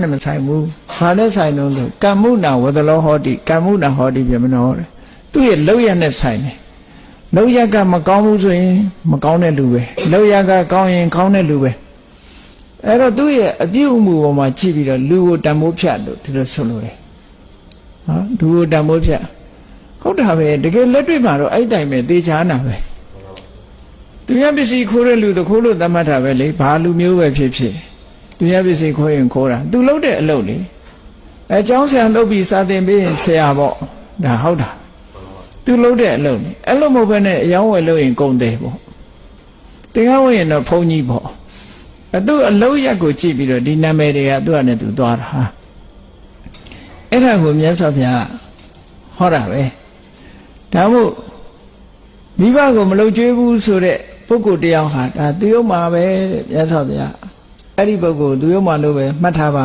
နဲ့မဆိုင်ဘူးဘာနဲ့ဆိုင်တော့ဆိုကမ္မုနာဝဒလောဟောတိကမ္မုနာဟောတိပြမနောတဲ့သူ့ရဲ့လောက်ရနဲ့ဆိုင်တယ်လောက်ရကမကောင်းဘူးဆိုရင်မကောင်းတဲ့လူပဲလောက်ရကကောင်းရင်ကောင်းတဲ့လူပဲအဲ့တော့သူ့ရဲ့အပြုအမူပေါ်မှာကြည့်ပြီးတော့လူကိုတန်ဖိုးဖြတ်လို့ဒီလိုဆိုလို့ရတယ်နော်လူကိုတန်ဖိုးဖြတ်ဟုတ်တာပဲတကယ်လက်တွေ့မှာတော့အဲ့တိုင်ပဲသေချာနာပဲသူများပစ္စည်းခိုးတဲ့လူတခိုးလို့သတ်မှတ်တာပဲလေဘာလူမျိုးပဲဖြစ်ဖြစ် သူများပစ္စည်းခိုးရင်ခိုးတာသူလုပ်တဲ့အလုပ်လေအဲကျောင်းဆရာလုပ်ပြီးစာသင်ပေးရင်ဆရာပေါ့ဒါဟုတ်တာသူလုပ်တဲ့အလုပ်လေအဲ့လိုမဟုတ်ဘဲနဲ့အယောင်းဝယ်လုပ်ရင်ကုန်တယ်ပေါ့တင်ကားဝင်ရင်တော့ဘုံကြီးပေါ့အဲသူအလုပ်ရက်ကိုကြည့်ပြီးတော့ဒီနာမည်တွေကသူ့အနေနဲ့သူသွားတာဟာအဲ့ဒါကိုမြတ်စွာဘုရားဟောတာပဲဒါမို့မိဘကိုမလုပ်ကြွေးဘူးဆိုတဲ့ပုဂ္ဂိုလ်တယောက်ဟာဒါသူရုံမှာပဲတဲ့မြတ်စွာဘုရား အဲ့ဒီပုဂ္ဂိုလ်သူရုံမှာလို့ပဲမှတ်ထားပါ